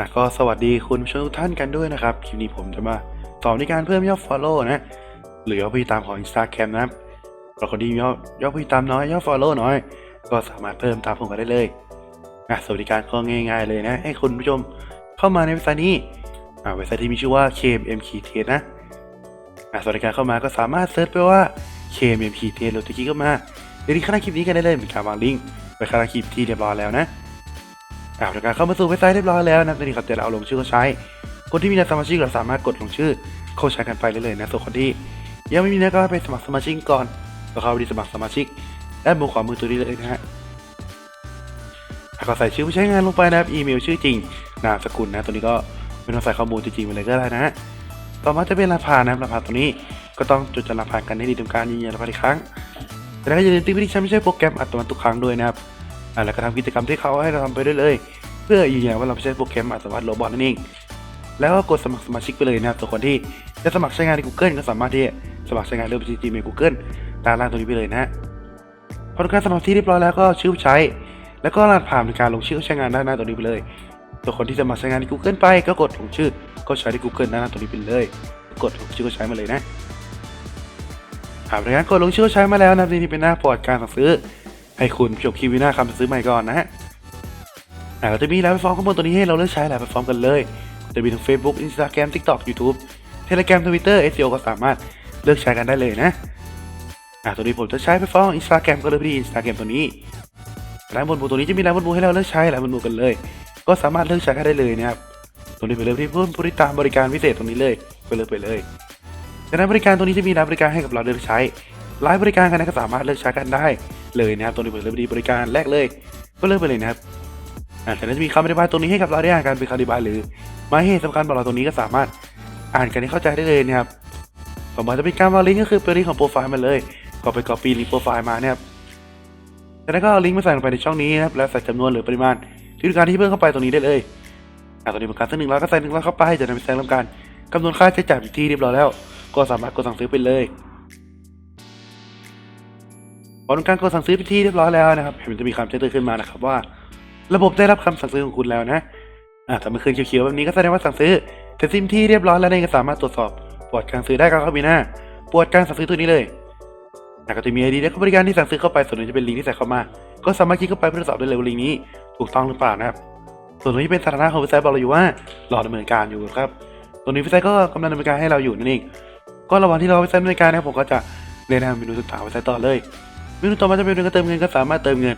่ะก็สวัสดีคุณผู้ชมทุกท่านกันด้วยนะครับ คลิปนี้ผมจะมาสอนในการเพิ่มยอด follow นะ หรือยอดผู้ติดตามของ Instagram นะครับสำหรับคนที่มียอดยอดผู้ติดตามน้อยยอด follow น้อย ก็สามารถเพิ่มตามผมกันได้เลยอะสวัสดิการก็ง่าย ๆ เลยนะ ให้คุณผู้ชมเข้ามาในเว็บไซต์นี้อะเว็บไซต์ที่มีชื่อว่า KMMKT นะอะสวัสดิการเข้ามาก็สามารถเซิร์ชไปว่า KMMKT หรือตะกี้เข้ามาเดี๋ยวที่ข้างใต้คลิปนี้กันได้เลยมีการวางลิงก์ไว้ข้างใต้คลิปที่เรียบร้อยแล้วนะ อ่าในการเข้ามาสู่เว็บไซต์เรียบร้อยแล้วนะตอนนี้ครับจะเอาลงชื่อเขาใช้ คนที่มีสมาชิกเราสามารถกดลงชื่อเข้าใช้กันไปได้เลยนะส่วนคนที่ยังไม่มีนะก็ไปสมัครสมาชิกก่อนก็เข้าไปสมัครสมาชิกด้านบนขวามือตัวนี้เลยนะฮะแล้วก็ใส่ชื่อผู้ใช้งานลงไปนะครับ อีเมลชื่อจริง นามสกุลนะ ตัวนี้ก็ไม่ต้องใส่ข้อมูลจริงๆไปเลยก็ได้นะฮะ ต่อมาจะเป็นรหัสผ่านนะครับรหัสผ่านตัวนี้ก็ต้องจดจำรหัสผ่านกันให้ดีทำการยืนยันรหัสอีกครั้ง แต่ก็อย่าลืมติ๊กไปที่ใช้ไม่ใช่โปรแกรมอัตโนมัติทุกครั้งด้วยนะครับ แล้วก็ทำกิจกรรมที่เขาให้เราทำไปได้เลย เพื่อยืนยันว่าเราใช่โปรแกรมอัตโนมัตโรบอทนั่นเองแล้วก็กดสมัครสมาชิกไปเลยนะครับส่วนคนที่จะสมัครใช้งานใน Google ก็สามารถที่จะสมัครใช้งานเรื่องบัญชี Gmail Google ตามล่างตรงนี้ไปเลยนะฮะพอการสมัครที่เรียบร้อยแล้วก็ชื่อใช้ แล้วก็รหัสผ่านในการลงชื่อใช้งานด้านหน้าตรงนี้ไปเลยส่วคนที่จะมาใช้งานใน Google ไปก็กดลงชื่อก็ใช้ใน Google ด้านหน้าตรงนี้ไปเลย กดลงชื่อก็ใช้มาเลยนะหากในการกดลงชื่อใช้มาแล้วนะครับนี่เป็นหน้าพอร์ตการสั่งซื้อ ให้คุณจบคลิปวิน่าคำซื้อใหม่ก่อนนะฮะอ่าเราจะมีหลายแพลตฟอร์มข้างบนตัวนี้ให้เราเลือกใช้หลายแพลตฟอร์มกันเลย จะมีทั้ง Facebook Instagram TikTok YouTube Telegram Twitter SEO ก็สามารถเลือกใช้กันได้เลยนะอ่าตัวนี้ผมจะใช้แพลตฟอร์ม Instagram ก็เลยไปที่ Instagram ตัวนี้ร้านบนบูตัวนี้จะมีร้านบนบูให้เราเลือกใช้ร้านบนบูกันเลย ก็สามารถเลือกใช้กันได้เลยนะครับตัวนี้ไปเลยที่เพิ่มบริการบริการพิเศษตรงนี้เลยไปเลยไปเลยจากนั้นบริการตัวนี้จะมีร้านบริการให้กับเราเลือกใช้รายบริการกันนะก็สามารถเลือกใช้กันได้ เลยนะครับตัวนี้เป็นเรื่อดีบริการแรกเลยก็เริ่มไปเลยนะครับอ่นั้นจะมีคำอธิบายตรงนี้ให้กับเราได้อ่านกันเป็นคำอธิบายหรือหมายเหตุสำคัญบอกเราตรงนี้ก็สามารถอ่านกันให้เข้าใจได้เลยนะครับต่อมาจะเป็นการวางลิงก์ก็คือเป็นลิงก์ของโปรไฟล์มาเลยก็ไป copy ลิงก์โปรไฟล์มานะครับจากนั้นก็เอาลิงก์มาใส่ลงไปในช่องนี้นะครับแล้วใส่จำนวนหรือปริมาณที่ต้องการที่เพิ่มเข้าไปตรงนี้ได้เลยอ่าตอนนี้เป็นการซื้อหนึ่งร้อยก็ใส่หนึ่งร้อยเข้าไปจากนั้นไปใส่ลงการคำนวณค่าใช้จ่ายที่เรียบร้อยแล้ว ก็สามารถกดสั่งซื้อไปเลย พอทำการกดสั่งซื้อไปที่เรียบร้อยแล้วนะครับเห็นมันจะมีคำแจ้งเตือนขึ้นมานะครับว่า ระบบได้รับคำสั่งซื้อของคุณแล้วนะอ่าถ้ามันขึ้นเขียวๆแบบนี้ก็แสดงว่าสั่งซื้อเสร็จสิ้นที่เรียบร้อยแล้วนั่ก็สามารถตรวจสอบปวดการซื้อได้ก็เข้าไปหน้าปวดการสั่งซื้อตัวนี้เลยแล้วก็จะมีไอดีและบริการที่สั่งซื้อเข้าไปส่วนนี้จะเป็นลิงก์ที่ใส่เข้ามา ก็สามารถคลิกเข้าไปเพื่อตรวจสอบได้เลยว่าลิงก์นี้ถูกต้องหรือเปล่านะครับ ส่วนตรงนี้เป็นสถานะของเว็บไซต์บอกเราอยู่ว่ารอดำเนินการอยู่ครับตรงนี้เว็บไซต์ก็กำลังดำเนินการให้เราอยู่นั่นเองก็ระหว่างที่เราเว็บไซต์ดำเนินการนะครับผมก็จะเรียนแนะนำเมนูศึกษาเว็บไซต์ต่อเลย เมนูต่อมาจะเป็นเมนูการเติมเงินก็สามารถเติมเงิน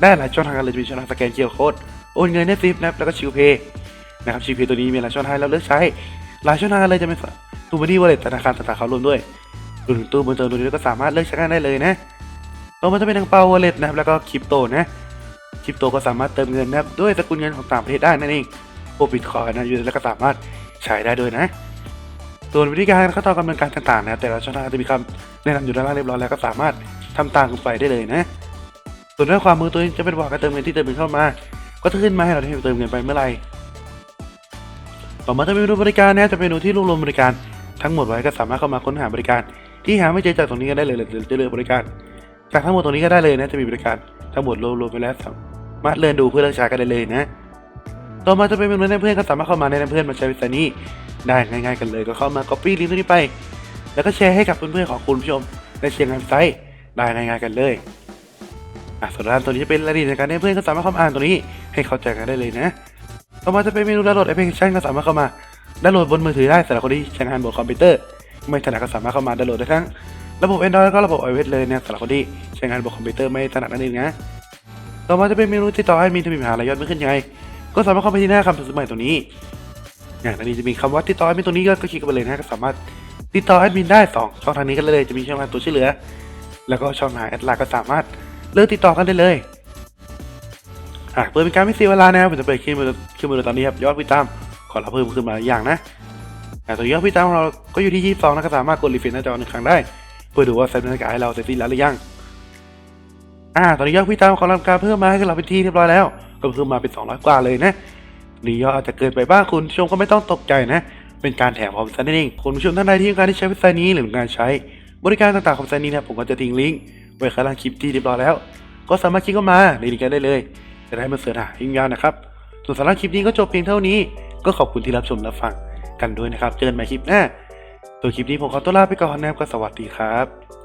ได้หลายช่องทางเลยจะมีช่องทางสแกนเคอร์โค้ดโอนเงินเนฟิปนะครับแล้วก็ชิวเพย์นะครับชิวเพย์ตัวนี้มีหลายช่องทางให้เราเลือกใช้ หลายช่องทางเลยจะเป็นตู้บันดี้วอลเล็ตธนาคารต่างๆเขารวมด้วยรวมถึงตู้บนเติมตัวนี้ก็สามารถเลือกใช้งานได้เลยนะต่อมาจะเป็นทางเปาวอลเล็ตนะครับแล้วก็คริปโตนะคริปโตก็สามารถเติมเงินนะครับด้วยสกุลเงินของต่างประเทศได้นั่นเองพวกบิตคอยนะอยู่แล้วก็สามารถใช้ได้ด้วยนะส่วนวิธีการขั้นตอนการดำเนินการต่างๆนะแต่ละช่องทางจะมีคำแนะนำอยู่ด้านล่างเรียบร้อยแล้วก็สามารถ ทำตามกันไปได้เลยนะ ส่วนด้านความมือตัวนี้จะเป็นบอกการเติมเงินที่เติมเงินเข้ามา ก็จะขึ้นมาให้เราได้เติมเงินไปเมื่อไหร่ต่อมาจะเป็นเมนูบริการนะจะเป็นเมนูที่รวบรวมบริการทั้งหมดไว้ก็สามารถเข้ามาค้นหาบริการ ที่หาไม่เจอจากตรงนี้ก็ได้เลยหรือจะเลือกบริการ จากทั้งหมดตรงนี้ก็ได้เลยนะจะมีบริการทั้งหมดรวมๆไปแล้วสามารถเลื่อนดูเพื่อเลือกใช้กันได้เลยนะ ต่อมาจะเป็นเมนูแนะนำเพื่อนก็สามารถเข้ามาแนะนำเพื่อนมาใช้เว็บไซต์นี้ได้ง่าย ๆ กันเลยก็เข้ามา copy ลิงก์ตัวนี้ไป แล้วก็แชร์ให้กับเพื่อนๆของคุณผู้ชมได้เชียร์งานไซต์ ได้ง่ายๆกันเลยอะส่วนด้านตัวนี้จะเป็นรายละเอียดในการให้เพื่อนก็สามารถเข้ามาอ่านตัวนี้ ให้เข้าใจกันได้เลยนะต่อมาจะเป็นเมนูดาวน์โหลดแอปพลิเคชันก็สามารถเข้ามาดาวน์โหลดบนมือถือได้สำหรับคนที่ใช้งานบนคอมพิวเตอร์ ไม่ถนัดก็สามารถเข้ามาดาวน์โหลดได้ทั้งระบบ Android แล้วก็ระบบ iOS เลยนะสำหรับคนที่ใช้งานบนคอมพิวเตอร์ไม่ถนัดนั่นเองนะต่อมาจะเป็นเมนูที่ต่อให้มีถ้ามีปัญหาอะไรยอดไม่ขึ้นยังไง ก็สามารถเข้าไปที่หน้าคำสั่งซื้อใหม่ตัวนี้อย่างนี้จะมีคำว่าติดต่อแอดมินตรงนี้ก็คลิกไปเลยนะก็สามารถติดต่อแอดมินได้สองช่องทางนี้กันเลยจะมีช่องทางตัวช่วยเหลือ แล้วก็ช่องทาแอดไลน์ก็สามารถเลือกติดต่อกันได้เลยหากเปิดเป็นการไม่เสียเวลานะครับผมจะเปิดขึ้นมาขึ้นมาตอนนี้ครับยอดผู้ติตามขอเราเพิ่มขึ้นมาอย่างนะแต่ตัวยอดผู้ติตามของเราก็อยู่ที่ 22นะก็สามารถกดรีเฟรชหน้าจอหนึ่งครั้งได้ เพื่อดูว่าเซตบรรยากาศให้เราเสร็จสิ้นแล้วหรือยังอ่าตอนนี้ยอดผู้ติตามของเราการเพิ่มมาให้เราเป็นที่เรียบร้อยแล้ว ก็เพิ่มมาเป็น 200 กว่าเลยนะนี่ยอดอาจจะเกินไปบ้างคุณผู้ชมก็ไม่ต้องตกใจนะ เป็นการแถมของเว็บไซต์นั่นเองคุณผู้ชมท่านใดที่ต้องการที่ใช้เว็บไซต์นี้หรือการใช้ บริการต่างๆของไซนี้นะผมก็จะทิ้งลิงก์ไว้ข้างล่างคลิปที่เรียบร้อยแล้ว ก็สามารถคลิกเข้ามาในลิงก์ได้เลยจะได้มาเสิร์ชหาลิงยาวนะครับส่วนสาระคลิปนี้ก็จบเพียงเท่านี้ ก็ขอบคุณที่รับชมและฟังกันด้วยนะครับ เจอกันใหม่คลิปหน้าตัวคลิปนี้ผมขอตัวลาไปก่อนนะครับกสวัสดีครับ